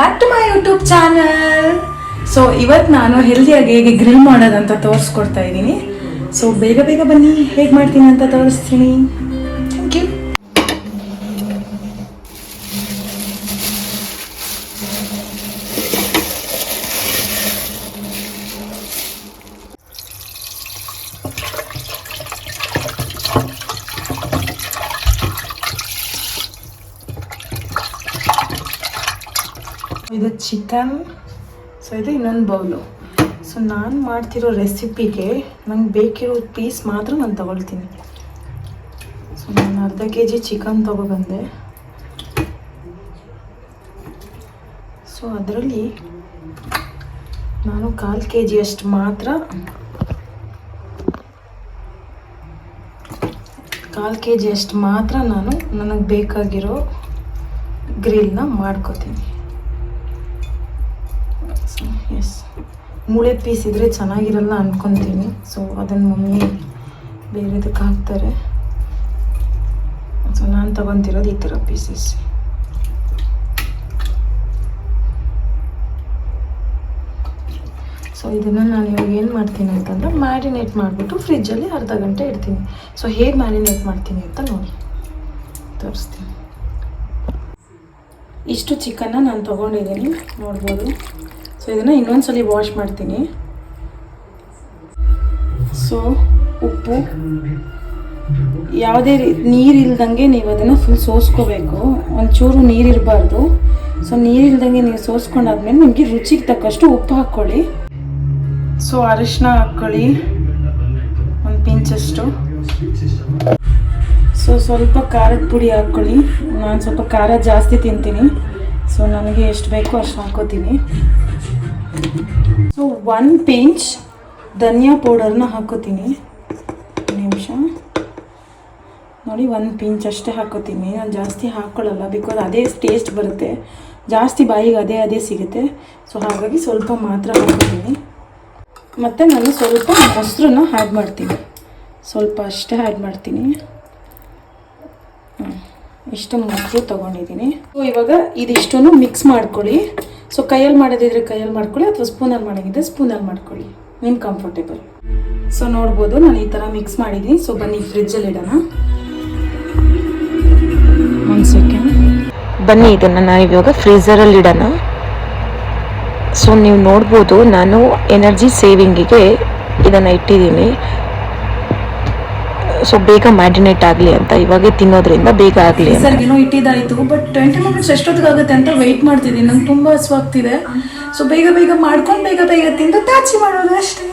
Back to my YouTube channel so ಇವತ್ತು ನಾನು ಹೆಲ್ದಿಯಾಗಿ ಹೇಗೆ ಗ್ರಿಲ್ ಮಾಡೋದಂತ ತೋರಿಸ್ಕೊಡ್ತಾ ಇದ್ದೀನಿ. ಸೊ ಬೇಗ ಬೇಗ ಬನ್ನಿ, ಹೇಗೆ ಮಾಡ್ತೀನಿ ಅಂತ ತೋರಿಸ್ತೀನಿ. ಚಿಕನ್ ಸೊ ಇದು ಇನ್ನೊಂದು ಬೌಲು. ಸೊ ನಾನು ಮಾಡ್ತಿರೋ ರೆಸಿಪಿಗೆ ನಂಗೆ ಬೇಕಿರೋ ಪೀಸ್ ಮಾತ್ರ ನಾನು ತೊಗೊಳ್ತೀನಿ. ಸೊ ನಾನು ಅರ್ಧ ಕೆ ಜಿ ಚಿಕನ್ ತೊಗೊಬಂದೆ. ಸೊ ಅದರಲ್ಲಿ ನಾನು ಕಾಲು ಕೆ ಜಿಯಷ್ಟು ಮಾತ್ರ ಕಾಲು ಕೆ ಜಿಯಷ್ಟು ಮಾತ್ರ ನಾನು ನನಗೆ ಬೇಕಾಗಿರೋ ಗ್ರಿಲ್ನ ಮಾಡ್ಕೋತೀನಿ. ಸೊ ಎಸ್ ಮೂಳೆ ಪೀಸ್ ಇದ್ದರೆ ಚೆನ್ನಾಗಿರಲ್ಲ ಅಂದ್ಕೊತೀನಿ ಸೊ ಅದನ್ನು ಮಮ್ಮಿ ಬೇರೆದಕ್ಕೆ ಹಾಕ್ತಾರೆ ಸೊ ನಾನು ತಗೊತಿರೋದು ಈ ಥರ ಪೀಸಸ್ ಸೊ ಇದನ್ನು ನಾನು ಇವಾಗ ಏನು ಮಾಡ್ತೀನಿ ಅಂತಂದ್ರೆ ಮ್ಯಾರಿನೇಟ್ ಮಾಡಿಬಿಟ್ಟು ಫ್ರಿಜ್ಜಲ್ಲಿ ಅರ್ಧ ಗಂಟೆ ಇಡ್ತೀನಿ. ಸೊ ಹೇಗೆ ಮ್ಯಾರಿನೇಟ್ ಮಾಡ್ತೀನಿ ಅಂತ ನೋಡಿ. ತೋರಿಸ್ತೀನಿ. ಇಷ್ಟು ಚಿಕನ್ನ ನಾನು ತೊಗೊಂಡಿದ್ದೀನಿ. ನೋಡ್ಬೋದು. ಸೊ ಇದನ್ನು ಇನ್ನೊಂದ್ಸಲಿ ವಾಶ್ ಮಾಡ್ತೀನಿ. ಸೊ ಉಪ್ಪು. ಯಾವುದೇ ನೀರು ನೀರಿಲ್ದಂಗೆ ನೀವು ಅದನ್ನು ಫುಲ್ ಸೋಸ್ಕೋಬೇಕು. ಒಂಚೂರು ನೀರಿರಬಾರ್ದು ಸೊ ನೀರಿಲ್ದಂಗೆ ನೀವು ಸೋಸ್ಕೊಂಡಾದ್ಮೇಲೆ ನಿಮಗೆ ರುಚಿಗೆ ತಕ್ಕಷ್ಟು ಉಪ್ಪು ಹಾಕ್ಕೊಳ್ಳಿ. ಸೊ ಅರಿಶಿನ ಹಾಕ್ಕೊಳ್ಳಿ. ಒಂದು ಪಿಂಚಷ್ಟು ಸೊ ಸ್ವಲ್ಪ ಖಾರದ ಪುಡಿ ಹಾಕ್ಕೊಳ್ಳಿ. ನಾನು ಸ್ವಲ್ಪ ಖಾರ ಜಾಸ್ತಿ ತಿಂತೀನಿ. ಸೊ ನನಗೆ ಎಷ್ಟು ಬೇಕೋ ಅಷ್ಟು ಹಾಕೋತೀನಿ. ಸೊ ಒನ್ ಪಿಂಚ್ ಧನಿಯಾ ಪೌಡರ್ನ ಹಾಕೋತೀನಿ ನಿಮಿಷ. ನೋಡಿ ಒಂದು ಪಿಂಚ್ ಅಷ್ಟೇ ಹಾಕೋತೀನಿ ನಾನು ಜಾಸ್ತಿ ಹಾಕ್ಕೊಳ್ಳಲ್ಲ ಬಿಕಾಸ್ ಅದೇ ಟೇಸ್ಟ್ ಬರುತ್ತೆ. ಜಾಸ್ತಿ ಬಾಯಿಗೆ ಅದೇ ಅದೇ ಸಿಗುತ್ತೆ. ಸೊ ಹಾಗಾಗಿ ಸ್ವಲ್ಪ ಮಾತ್ರ ಹಾಕೋತೀನಿ ಮತ್ತು ನಾನು ಸ್ವಲ್ಪ ಮೊಸರನ್ನ ಆ್ಯಡ್ ಮಾಡ್ತೀನಿ. ಸ್ವಲ್ಪ ಅಷ್ಟೇ ಆ್ಯಡ್ ಮಾಡ್ತೀನಿ. ಇಷ್ಟು ಮೊಸರು ತೊಗೊಂಡಿದ್ದೀನಿ. ಸೊ ಇವಾಗ ಇದಿಷ್ಟನ್ನು ಮಿಕ್ಸ್ ಮಾಡ್ಕೊಳ್ಳಿ. ಸೊ ಕೈಯಲ್ಲಿ ಮಾಡೋದಿದ್ರೆ ಕೈಯಲ್ಲಿ ಮಾಡ್ಕೊಳ್ಳಿ ಅಥವಾ ಸ್ಪೂನಲ್ಲಿ ಮಾಡೋದಿದ್ರೆ ಸ್ಪೂನಲ್ಲಿ ಮಾಡ್ಕೊಳ್ಳಿ. ನಿಮ್ಮ ಕಂಫರ್ಟೇಬಲ್ ಸೊ ನೋಡ್ಬೋದು ನಾನು ಈ ಥರ ಮಿಕ್ಸ್ ಮಾಡಿದ್ದೀನಿ. ಸೊ ಬನ್ನಿ ಫ್ರಿಜ್ಜಲ್ಲಿ ಇಡೋಣ. ಒಂದು ಸೆಕೆಂಡ್ ಬನ್ನಿ ಇದನ್ನು ನಾನು ಇವಾಗ ಫ್ರೀಝರಲ್ಲಿ ಇಡೋಣ. ಸೊ ನೀವು ನೋಡ್ಬೋದು ನಾನು ಎನರ್ಜಿ ಸೇವಿಂಗಿಗೆ ಇದನ್ನು ಇಟ್ಟಿದ್ದೀನಿ. ಸೊ ಬೇಗ ಮ್ಯಾರಿನೇಟ್ ಆಗಲಿ ಅಂತ ಇವಾಗ ತಿನ್ನೋದ್ರಿಂದ ಬೇಗ ಆಗಲಿ ಸರ್ ಏನೋ ಇಟ್ಟಿದ್ದಾಯಿತು ಬಟ್ ಟ್ವೆಂಟಿ ಮಿನಿಟ್ಸ್ ಎಷ್ಟೊತ್ತಿಗಾಗುತ್ತೆ ಅಂತ ವೆಯ್ಟ್ ಮಾಡ್ತಿದ್ದೀನಿ. ನಂಗೆ ತುಂಬ ಹಸುವಾಗ್ತಿದೆ. ಸೊ ಬೇಗ ಬೇಗ ಮಾಡ್ಕೊಂಡು ಬೇಗ ಬೇಗ ತಿಂದು ತಾಚಿ ಮಾಡೋದು ಅಷ್ಟೇ.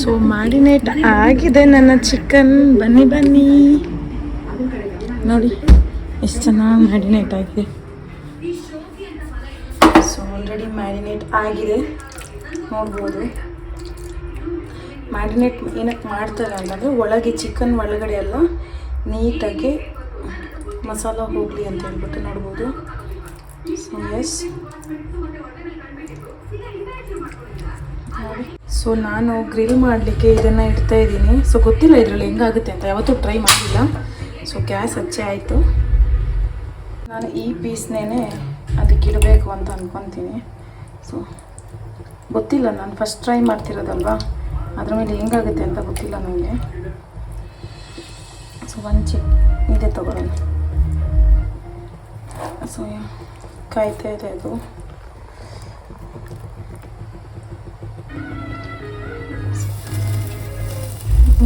ಸೊ ಮ್ಯಾರಿನೇಟ್ ಆಗಿದೆ ನನ್ನ ಚಿಕನ್ ಬನ್ನಿ ಬನ್ನಿ. ನೋಡಿ ಎಷ್ಟು ಚೆನ್ನಾಗಿ ಮ್ಯಾರಿನೇಟ್ ಆಗಿದೆ. ಸೊ ಆಲ್ರೆಡಿ ಮ್ಯಾರಿನೇಟ್ ಆಗಿದೆ. ನೋಡ್ಬೋದು. ಮ್ಯಾರಿನೇಟ್ ಏನಕ್ಕೆ ಮಾಡ್ತಾರೆ ಅಂತಂದರೆ ಒಳಗೆ ಚಿಕನ್ ಒಳಗಡೆ ಎಲ್ಲ ನೀಟಾಗಿ ಮಸಾಲ ಹೋಗಲಿ ಅಂತ ಹೇಳ್ಬಿಟ್ಟು ನೋಡ್ಬೋದು. ಸೊ ಎಸ್ ಸೊ ನಾನು ಗ್ರಿಲ್ ಮಾಡಲಿಕ್ಕೆ ಇದನ್ನು ಇಡ್ತಾ ಇದ್ದೀನಿ. ಸೊ ಗೊತ್ತಿಲ್ಲ ಇದರಲ್ಲಿ ಹೆಂಗಾಗುತ್ತೆ ಅಂತ. ಯಾವತ್ತೂ ಟ್ರೈ ಮಾಡಿಲ್ಲ. ಸೊ ಗ್ಯಾಸ್ ಹಚ್ಚೆ ಆಯಿತು. ನಾನು ಈ ಪೀಸ್ನೇ ಅದಕ್ಕೆ ಇಡಬೇಕು ಅಂತ ಅಂದ್ಕೊತೀನಿ ಸೊ ಗೊತ್ತಿಲ್ಲ, ನಾನು ಫಸ್ಟ್ ಟ್ರೈ ಮಾಡ್ತಿರೋದಲ್ವಾ? ಅದ್ರ ಮೇಲೆ ಹೆಂಗಾಗುತ್ತೆ ಅಂತ ಗೊತ್ತಿಲ್ಲ ನನಗೆ. ಸೊ ಒಂದು ಚಿಕ್ ಇದೆ ತೊಗೊಳ್ಳಿ. ಸೊ ಕಾಯ್ತಾ ಇದೆ ಅದು.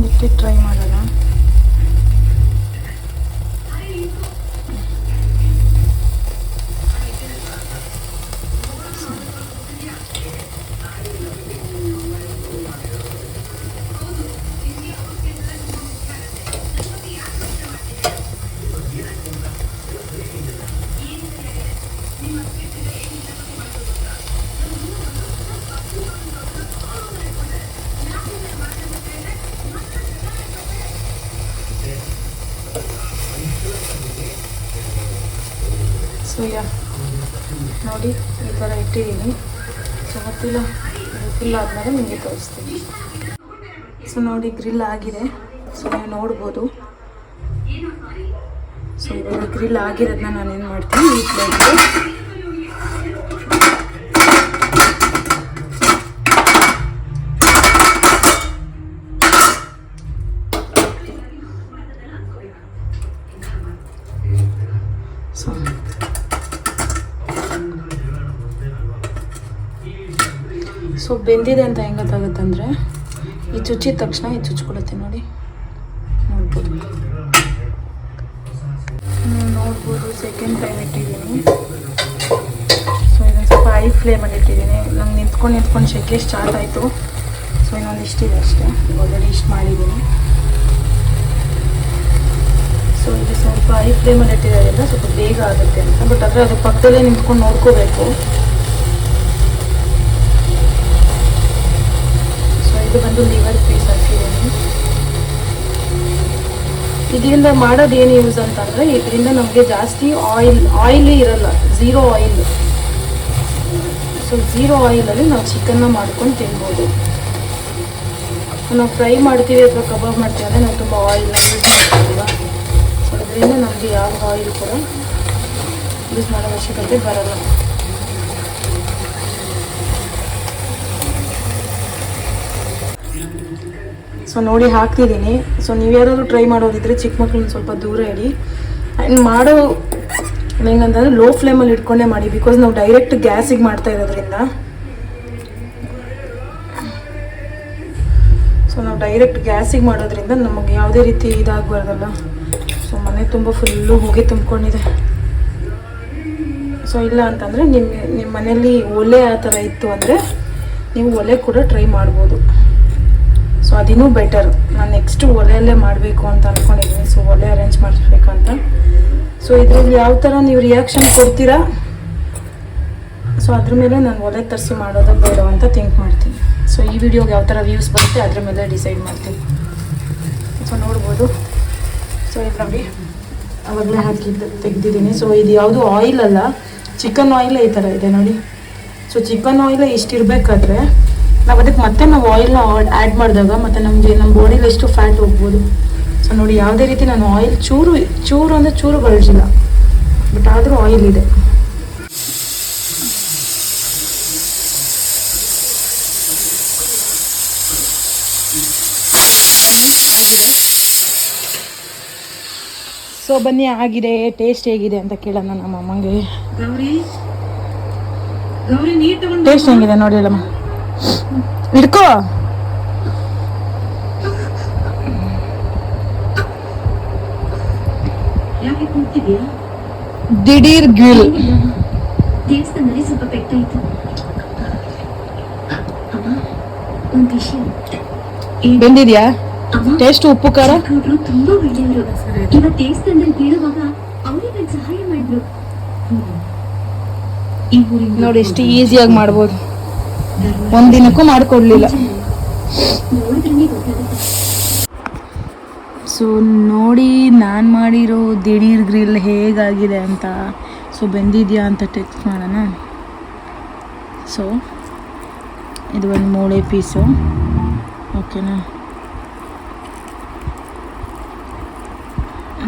ಇಟ್ಟು ಟ್ರೈ ಮಾಡೋಣ ಸೊ ಯಾ ನೋಡಿ, ಈ ಥರ ಇಟ್ಟಿದ್ದೀನಿ. ಸೊ ಗೊತ್ತಿಲ್ಲ ಫುಲ್ ಆದಮೇಲೆ ನಿಮಗೆ ತೋರಿಸ್ತೀನಿ. ಸೊ, ನೋಡಿ ಗ್ರಿಲ್ ಆಗಿದೆ. ಸೊ, ನೀವು ನೋಡ್ಬೋದು. ಸೊ, ಇವಾಗ ಗ್ರಿಲ್ ಆಗಿರೋದನ್ನ ನಾನು ಏನು ಮಾಡ್ತೀನಿ? ಈ ಪ್ಲೇಟ್ಗೆ ಬೆಂದಿದೆ ಅಂತ ಹೆಂಗೆ ಗೊತ್ತಾಗುತ್ತಂದ್ರೆ ಈ ಚುಚ್ಚಿದ ತಕ್ಷಣ ಇದು ಚುಚ್ಕೊಳುತ್ತೆ ನೋಡಿ. ನೋಡ್ಬೋದು. ನೋಡ್ಬೋದು ಸೆಕೆಂಡ್ ಟೈಮ್ ಇಟ್ಟಿದ್ದೀನಿ. ಸೊ ಇದೊಂದು ಸ್ವಲ್ಪ ಐ ಫ್ಲೇಮಲ್ಲಿ ಇಟ್ಟಿದ್ದೀನಿ. ನಂಗೆ ನಿಂತ್ಕೊಂಡು ನಿಂತ್ಕೊಂಡು ಶೆಕೆ ಸ್ಟಾರ್ಟ್ ಆಯಿತು. ಸೊ ಇನ್ನೊಂದು ಇಷ್ಟಿದೆ ಅಷ್ಟೇ. ಆಲ್ರೆಡಿ ಇಷ್ಟು ಮಾಡಿದ್ದೀನಿ. ಸೊ ಇದು ಸ್ವಲ್ಪ ಐ ಫ್ಲೇಮಲ್ಲಿ ಇಟ್ಟಿರೋದ್ರಿಂದ ಸ್ವಲ್ಪ ಬೇಗ ಆಗುತ್ತೆ ಅಂತ. ಬಟ್ ಆದರೆ ಅದು ಪಕ್ಕದಲ್ಲೇ ನಿಂತ್ಕೊಂಡು ನೋಡ್ಕೋಬೇಕು ಸೊ ಇದು ಬಂದು ಲಿವರ್ ಪೀಸ್ ಹಾಕಿದ್ದೀನಿ ಇದರಿಂದ ಮಾಡೋದು ಏನು ಯೂಸ್ ಅಂತಂದರೆ ಇದರಿಂದ ನಮಗೆ ಜಾಸ್ತಿ ಆಯಿಲ್ ಆಯಿಲೇ ಇರಲ್ಲ ಝೀರೋ ಆಯಿಲ್ ಸೊ ಝೀರೋ ಆಯಿಲಲ್ಲಿ ನಾವು ಚಿಕನ್ನ ಮಾಡ್ಕೊಂಡು ತಿನ್ಬೋದು. ನಾವು ಫ್ರೈ ಮಾಡ್ತೀವಿ ಅಥವಾ ಕಬಾಬ್ ಮಾಡ್ತೀವಿ ಅಂದರೆ ನಾವು ತುಂಬ ಆಯಿಲ್ನ ಯೂಸ್ ಮಾಡ್ತೀವಲ್ವ? ಸೊ ಅದರಿಂದ ನಮಗೆ ಯಾವ ಆಯಿಲ್ ಕೂಡ ಯೂಸ್ ಮಾಡೋ ಅವಶ್ಯಕತೆ ಬರಲ್ಲ. ಸೊ ನೋಡಿ, ಹಾಕ್ತಿದ್ದೀನಿ. ಸೊ ನೀವು ಯಾರಾದರೂ ಟ್ರೈ ಮಾಡೋದಿದ್ರೆ ಚಿಕ್ಕ ಮಕ್ಕಳನ್ನ ಸ್ವಲ್ಪ ದೂರ ಇಡಿ. ಆ್ಯಂಡ್ ಮಾಡೋ ಹೆಂಗಂತಂದ್ರೆ ಲೋ ಫ್ಲೇಮಲ್ಲಿ ಇಟ್ಕೊಂಡೇ ಮಾಡಿ ಬಿಕಾಸ್ ನಾವು ಡೈರೆಕ್ಟ್ ಗ್ಯಾಸಿಗೆ ಮಾಡ್ತಾ ಇರೋದ್ರಿಂದ. ಸೊ ನಾವು ಡೈರೆಕ್ಟ್ ಗ್ಯಾಸಿಗೆ ಮಾಡೋದ್ರಿಂದ ನಮಗೆ ಯಾವುದೇ ರೀತಿ ಇದಾಗಬಾರ್ದಲ್ಲ. ಸೊ ಮನೆ ತುಂಬ ಫುಲ್ಲು ಹೊಗೆ ತುಂಬ್ಕೊಂಡಿದೆ. ಸೊ ಇಲ್ಲ ಅಂತಂದರೆ ನಿಮ್ಮ ನಿಮ್ಮ ಮನೆಯಲ್ಲಿ ಒಲೆ ಆ ಥರ ಇತ್ತು ಅಂದರೆ ನೀವು ಒಲೆ ಕೂಡ ಟ್ರೈ ಮಾಡ್ಬೋದು. ಸೊ ಅದಿನ್ನೂ ಬೆಟರ್ ನಾನು ನೆಕ್ಸ್ಟ್ ಒಲೆಯಲ್ಲೇ ಮಾಡಬೇಕು ಅಂತ ಅಂದ್ಕೊಂಡಿದ್ದೀನಿ ಸೊ ಒಲೆ ಅರೇಂಜ್ ಮಾಡಿಸ್ಬೇಕಂತ. ಸೊ ಇದರಲ್ಲಿ ಯಾವ ಥರ ನೀವು ರಿಯಾಕ್ಷನ್ ಕೊಡ್ತೀರಾ? ಸೊ ಅದ್ರ ಮೇಲೆ ನಾನು ಒಲೆ ತರಿಸಿ ಮಾಡೋದು ಬೇಡ ಅಂತ ಥಿಂಕ್ ಮಾಡ್ತೀನಿ. ಸೊ ಈ ವಿಡಿಯೋಗೆ ಯಾವ ಥರ ವ್ಯೂಸ್ ಬರುತ್ತೆ ಅದ್ರ ಮೇಲೆ ಡಿಸೈಡ್ ಮಾಡ್ತೀನಿ. ಸೊ ನೋಡ್ಬೋದು. ಸೊ ಇದು ನೋಡಿ. ಅವಾಗಲೇ ಹಾಕಿ ತೆಗ್ದಿದ್ದೀನಿ. ಸೊ ಇದು ಯಾವುದು ಆಯಿಲ್ ಅಲ್ಲ. ಚಿಕನ್ ಆಯಿಲೇ ಈ ಥರ ಇದೆ ನೋಡಿ. ಸೊ ಚಿಕನ್ ಆಯಿಲೇ ಇಷ್ಟಿರಬೇಕಾದ್ರೆ ನಾವು ಅದಕ್ಕೆ ಮತ್ತೆ ನಾವು ಆಯಿಲ್ನ ಆ್ಯಡ್ ಮಾಡಿದಾಗ ಮತ್ತು ನಮಗೆ ನಮ್ಮ ಬಾಡಿಲಿ ಎಷ್ಟು ಫ್ಯಾಟ್ ಹೋಗ್ಬೋದು. ಸೊ ನೋಡಿ ಯಾವುದೇ ರೀತಿ ನಾನು ಆಯಿಲ್ ಚೂರು ಚೂರು ಅಂದರೆ ಚೂರು ಬಳಸಿಲ್ಲ. ಬಟ್ ಆದರೂ ಆಯಿಲ್ ಇದೆ. ಸೊ ಬನ್ನಿ ಆಗಿದೆ ಟೇಸ್ಟ್ ಹೇಗಿದೆ ಅಂತ ಕೇಳೋಣ ನಮ್ಮ ಅಮ್ಮಂಗೆ. ಟೇಸ್ಟ್ ಹೆಂಗಿದೆ ನೋಡಿ ಅಲ್ಲಮ್ಮ. ಹಿಡ್ಕೋ. ದಿಢೀರ್ ಗಿಲ್. ದೇವಸ್ಥಾನದಲ್ಲಿ ಸ್ವಲ್ಪ ಪೆಟ್ಟಾಯ್ತು ಒಂದ್ ವಿಷಯ. ಬೆಂದಿದ್ಯಾ? ಟೇಸ್ಟ್ ಉಪ್ಪು ಖಾರ? ಗೌಡ್ರು ತುಂಬಾ ಒಳ್ಳೆಯವರು. ಇವತ್ ದೇವಸ್ಥಾನದಲ್ಲಿ ಬೀಳುವಾಗ ಅವರೇ ನನ್ ಸಹಾಯ ಮಾಡಿದ್ರು. ನೋಡಿ ಎಷ್ಟು ಈಸಿಯಾಗಿ ಮಾಡ್ಬೋದು. ಒಂದ್ ದಿನಕ್ಕೂ ಮಾಡ್ಕೊಡ್ಲಿಲ್ಲ. ಸೊ ನೋಡಿ ನಾನು ಮಾಡಿರೋ ದಿಢೀರ್ ಗ್ರಿಲ್ ಹೇಗಾಗಿದೆ ಅಂತ. ಸೊ ಬೆಂದಿದ್ಯಾ ಅಂತ ಟೆಕ್ಸ್ಟ್ ಮಾಡೋಣ. ಸೊ ಇದು ಒಂದು ಮೂಳೆ ಪೀಸು ಓಕೆನಾ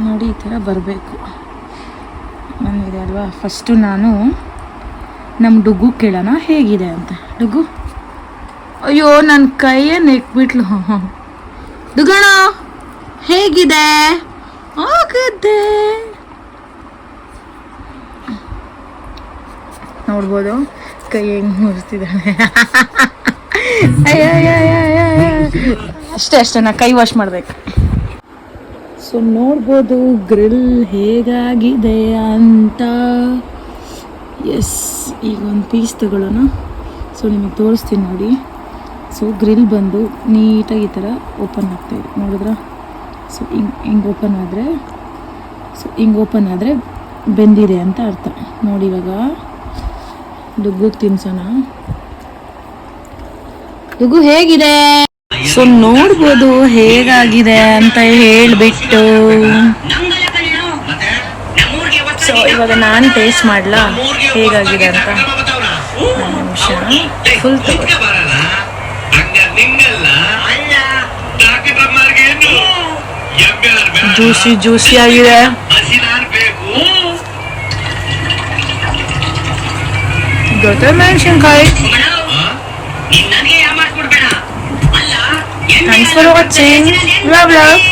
ನೋಡಿ ಈ ಥರ ಬರಬೇಕು. ನನಗಿದೆ ಅಲ್ವಾ? ಫಸ್ಟು ನಾನು ನಮ್ಮ ಡುಗ್ಗು ಕೇಳೋಣ ಹೇಗಿದೆ ಅಂತ. ಡುಗ್ಗು? ಅಯ್ಯೋ ನನ್ನ ಕೈಯೇ ನೆಕ್ಬಿಟ್ಲು. ದುಗಣ ಹೇಗಿದೆ? ಆಗಿದೆ. ನೋಡ್ಬೋದು, ಕೈ ಹೆಂಗ್ ಮುರಿಸ್ತಿದ್ದಾಳೆ ಅಷ್ಟೇ ಅಷ್ಟೇ, ನಾ ಕೈ ವಾಶ್ ಮಾಡ್ಬೇಕು. ಸೊ ನೋಡ್ಬೋದು ಗ್ರಿಲ್ ಹೇಗಾಗಿದೆ ಅಂತ. ಎಸ್ ಈಗ ಒಂದು ಪೀಸ್ ತಗೊಳ್ಳೋಣ. ಸೊ ನಿಮಗೆ ತೋರಿಸ್ತೀನಿ ನೋಡಿ. ಸೊ ಗ್ರಿಲ್ ಬಂದು ನೀಟಾಗಿ ಈ ಥರ ಓಪನ್ ಆಗ್ತಾಯಿದೆ ನೋಡಿದ್ರ? ಸೊ ಹಿಂಗೆ ಹಿಂಗೆ ಓಪನ್ ಆದರೆ ಸೊ ಹಿಂಗೆ ಓಪನ್ ಆದರೆ ಬೆಂದಿದೆ ಅಂತ ಅರ್ಥ. ನೋಡಿ ಇವಾಗ. ದುಗ್ಗುಗೆ ತಿನ್ಸೋಣ. ದುಗ್ಗು ಹೇಗಿದೆ? ಸೊ ನೋಡ್ಬೋದು ಹೇಗಾಗಿದೆ ಅಂತ ಹೇಳಿಬಿಟ್ಟು. ಸೊ ಇವಾಗ ನಾನು ಟೇಸ್ಟ್ ಮಾಡಲಾ? ಹೇಗಾಗಿದೆ ಅಂತ? ನಿಮಿಷ. ಫುಲ್ ಜ್ಯೂಸಿ ಜ್ಯೂಸಿ ಆಗಿದೆ ದೊಡ್ಡ ಮೆಣಸಿನ್ಕಾಯಿ. Thanks for watching love love